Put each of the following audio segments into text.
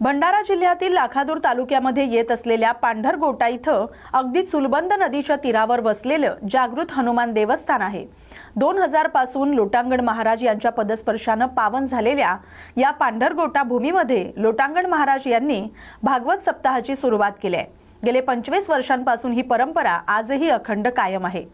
भंडारा जिल्ह्यातील लाखादूर तालुक्यामध्ये येत असलेल्या पांढरगोटा इथं अगदी चुलबंद नदीच्या तीरावर बसलेलं जागृत हनुमान देवस्थान आहे. दोन हजारपासून लोटांगण महाराज यांच्या पदस्पर्शानं पावन झालेल्या या पांढरगोटा भूमीमध्ये लोटांगण महाराज यांनी भागवत सप्ताहाची सुरुवात केली आहे. गेले पंचवीस वर्षांपासून ही परंपरा आजही अखंड कायम आहे.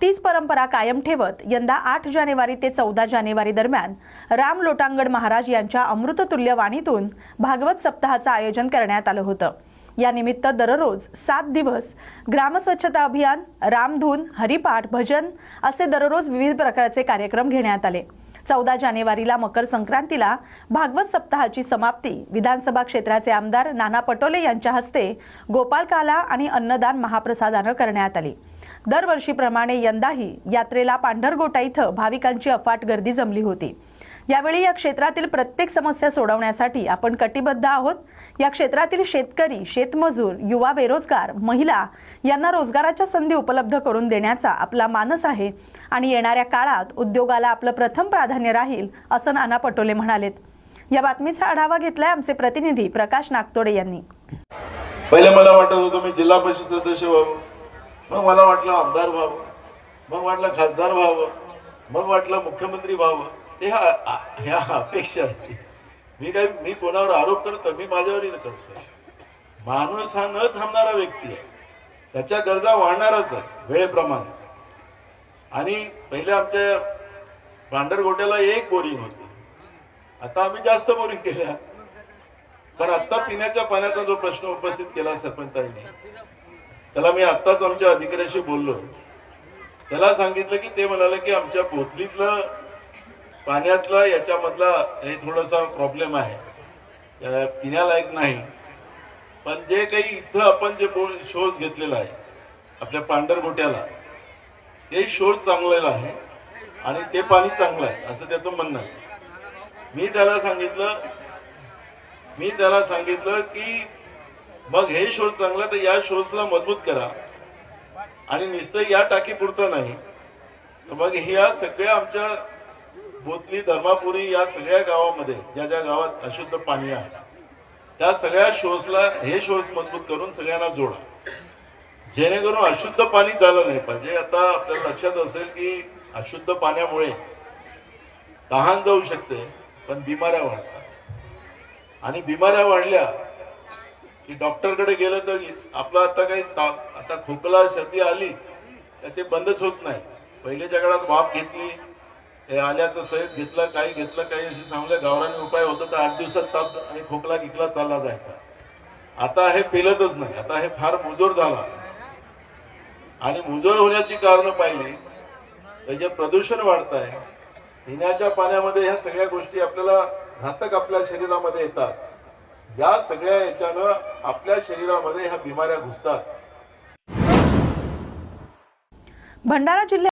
तीच परंपरा कायम ठेवत यंदा आठ जानेवारी ते चौदा जानेवारी दरम्यान राम लोटांगड महाराज यांच्या अमृततुल्य वाणीतून भागवत सप्ताहाचं आयोजन करण्यात आलं होतं. यानिमित्त दररोज सात दिवस ग्रामस्वच्छता अभियान रामधून हरिपाठ भजन असे दररोज विविध प्रकारचे कार्यक्रम घेण्यात आले. चौदा जानेवारीला मकर संक्रांतीला भागवत सप्ताहाची समाप्ती. विधानसभा क्षेत्राचे आमदार नाना पटोले यांच्या हस्ते गोपाल काला आणि अन्नदान महाप्रसादानं करण्यात आली. दरवर्षीप्रमाणे यंदाही यात्रेला पांढरगोटा इथं भाविकांची अफाट गर्दी जमली होती. यावेळी या क्षेत्रातील प्रत्येक समस्या सोडवण्यासाठी आपण कटिबद्ध आहोत. या क्षेत्रातील शेतकरी शेतमजूर युवा बेरोजगार महिला यांना रोजगाराच्या संधी उपलब्ध करून देण्याचा आपला मानस आहे. आणि येणाऱ्या काळात उद्योगाला आपलं प्रथम प्राधान्य राहील असं नाना पटोले म्हणालेत. या बातमीचा आढावा घेतलाय आमचे प्रतिनिधी प्रकाश नागतोडे यांनी. पहिले मला वाटत होतं मी जिल्हा परिषद सदस्य व्हावं. मग मला वाटलं आमदार व्हावं. मग वाटलं खासदार व्हावं. मग वाटलं मुख्यमंत्री व्हावं. हे ह्या अपेक्षा असते मी काय मी कोणावर आरोप करतो मी माझ्यावरही करतो. माणूस हा न थांबणारा व्यक्ती आहे. त्याच्या गरजा वाढणारच आहे वेळेप्रमाणे. आणि पहिले आमच्या पांढरगोट्याला एक बोरिंग होती आता आम्ही जास्त बोरिंग केल्या. पण आता पिण्याच्या पाण्याचा जो प्रश्न उपस्थित केला सरपंचांनी त्याला मी आत्ताच आमच्या अधिकाऱ्याशी बोललो. त्याला सांगितलं की ते म्हणाले की आमच्या पोथलीतलं पाण्यातला याच्यामधला हे थोडासा प्रॉब्लेम आहे. पिण्यालायक नाही. पण जे काही इथं आपण जे बोल शोज घेतलेला आहे आपल्या पांढरगोट्याला ते शोज चांगलेलं आहे आणि ते पाणी चांगलं आहे असं त्याचं म्हणणं आहे. मी त्याला सांगितलं मी त्याला सांगितलं की मग हे शोध चांगला तर या शोजला मजबूत करा. आणि नुसतं या टाकी पुरतं नाही. तर मग ह्या सगळ्या आमच्या बोतली धर्मापुरी या सगळ्या गावामध्ये ज्या ज्या गावात अशुद्ध पाणी आहे त्या सगळ्या शोजला हे शोज मजबूत करून सगळ्यांना जोडा. जेणेकरून अशुद्ध पाणी झालं नाही पाहिजे. आता आपल्याला लक्षात असेल की अशुद्ध पाण्यामुळे तहान जाऊ शकते पण बिमाऱ्या वाढतात. आणि बिमाऱ्या वाढल्या की डॉक्टरकडे गेलं तर आपलं आता काही ताप आता खोकला सर्दी आली तर ते बंदच होत नाही. पहिल्याच्या काळात वाफ घेतली हे आल्याचं सहित घेतलं काही घेतलं काही अशी चांगलं गावराने उपाय होतं तर आठ दिवसात ताप आणि खोकला गिकला चालला जायचा. आता हे पेलतच नाही. आता हे फार मुजोर झाला. आणि मुजोर होण्याची कारण पाहिली तर जे प्रदूषण वाढत आहे पिण्याच्या पाण्यामध्ये ह्या सगळ्या गोष्टी आपल्याला घातक आपल्या शरीरामध्ये येतात. या सगळ्या याच्यानं आपल्या शरीरामध्ये ह्या बिमाऱ्या घुसतात. भंडारा जिल्ह्यात